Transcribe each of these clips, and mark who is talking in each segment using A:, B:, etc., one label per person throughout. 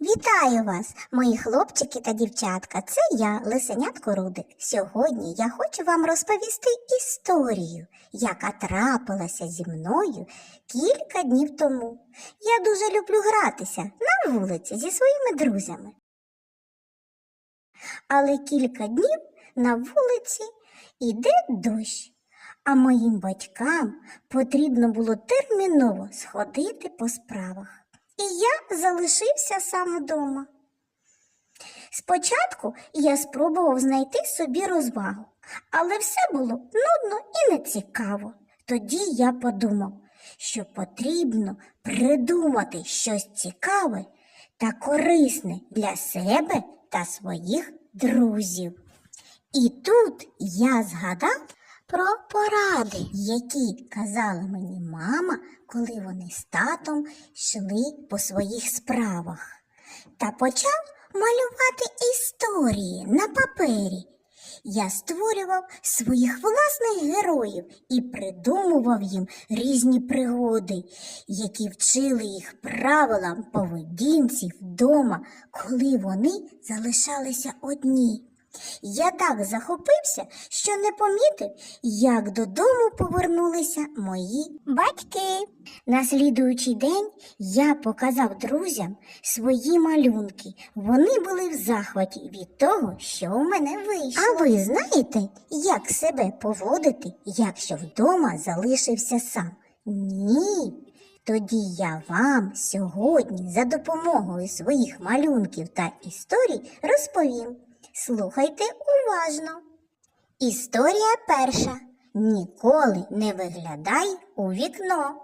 A: Вітаю вас, мої хлопчики та дівчатка. Це я, Лисенятко Рудик. Сьогодні я хочу вам розповісти історію, яка трапилася зі мною кілька днів тому. Я дуже люблю гратися на вулиці зі своїми друзями. Але кілька днів на вулиці іде дощ, а моїм батькам потрібно було терміново сходити по справах. І я залишився сам вдома. Спочатку я спробував знайти собі розвагу, але все було нудно і нецікаво. Тоді я подумав, що потрібно придумати щось цікаве та корисне для себе та своїх друзів. І тут я згадав про поради, які казала мені мама, коли вони з татом йшли по своїх справах, та почав малювати історії на папері. Я створював своїх власних героїв і придумував їм різні пригоди, які вчили їх правилам поведінці вдома, коли вони залишалися одні. Я так захопився, що не помітив, як додому повернулися мої батьки. На слідуючий день я показав друзям свої малюнки. Вони були в захваті від того, що у мене вийшло. А ви знаєте, як себе поводити, якщо вдома залишився сам? Ні. Тоді я вам сьогодні за допомогою своїх малюнків та історій розповім. Слухайте уважно. Історія перша. Ніколи не виглядай у вікно.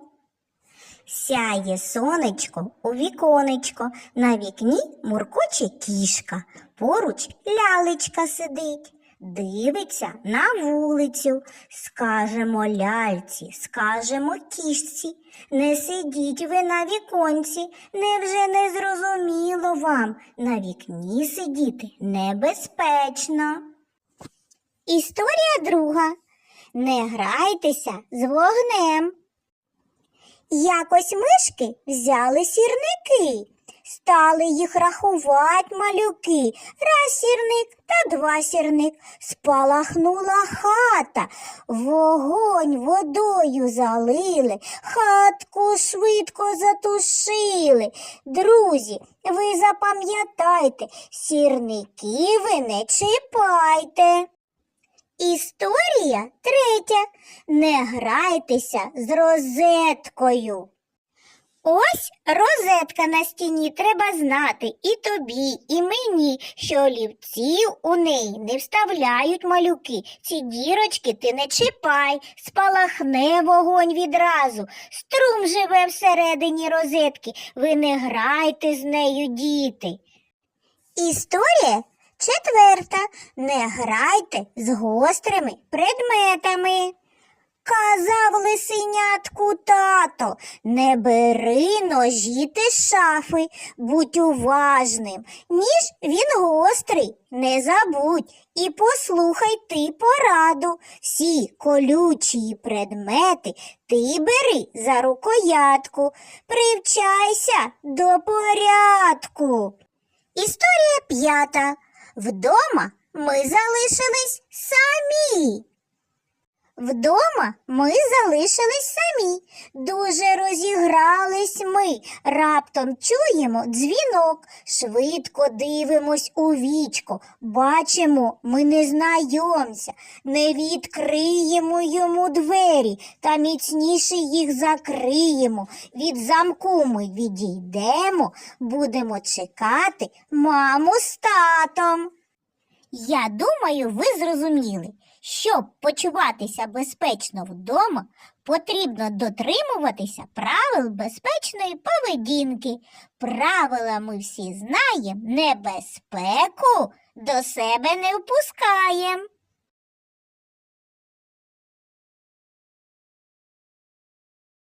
A: Сяє сонечко у віконечко, на вікні муркоче кішка, поруч лялечка сидить. Дивиться на вулицю, скажемо ляльці, скажемо кішці. Не сидіть ви на віконці, невже не зрозуміло вам, на вікні сидіти небезпечно. Історія друга. Не грайтеся з вогнем. Якось мишки взяли сірники, стали їх рахувати малюки. Раз сірник та два сірник. Спалахнула хата, вогонь водою залили, хатку швидко затушили. Друзі, ви запам'ятайте, сірники ви не чіпайте. Історія третя. Не грайтеся з розеткою. Ось розетка на стіні треба знати і тобі, і мені, що олівців у неї не вставляють малюки. Ці дірочки ти не чіпай, спалахне вогонь відразу. Струм живе всередині розетки. Ви не грайте з нею, діти. Історія четверта. Не грайте з гострими предметами. Казав лисенятку тато, не бери ножі ти шафи, будь уважним. Ніж він гострий, не забудь і послухай ти пораду. Всі колючі предмети ти бери за рукоятку, привчайся до порядку. Історія п'ята. Вдома ми залишились самі. Вдома ми залишились самі. Дуже розігрались ми. Раптом чуємо дзвінок, швидко дивимось у вічко. Бачимо, ми не знайомся, не відкриємо йому двері та міцніше їх закриємо. Від замку ми відійдемо, будемо чекати маму з татом. Я думаю, ви зрозуміли, щоб почуватися безпечно вдома, потрібно дотримуватися правил безпечної поведінки. Правила ми всі знаємо, небезпеку до себе не впускаємо.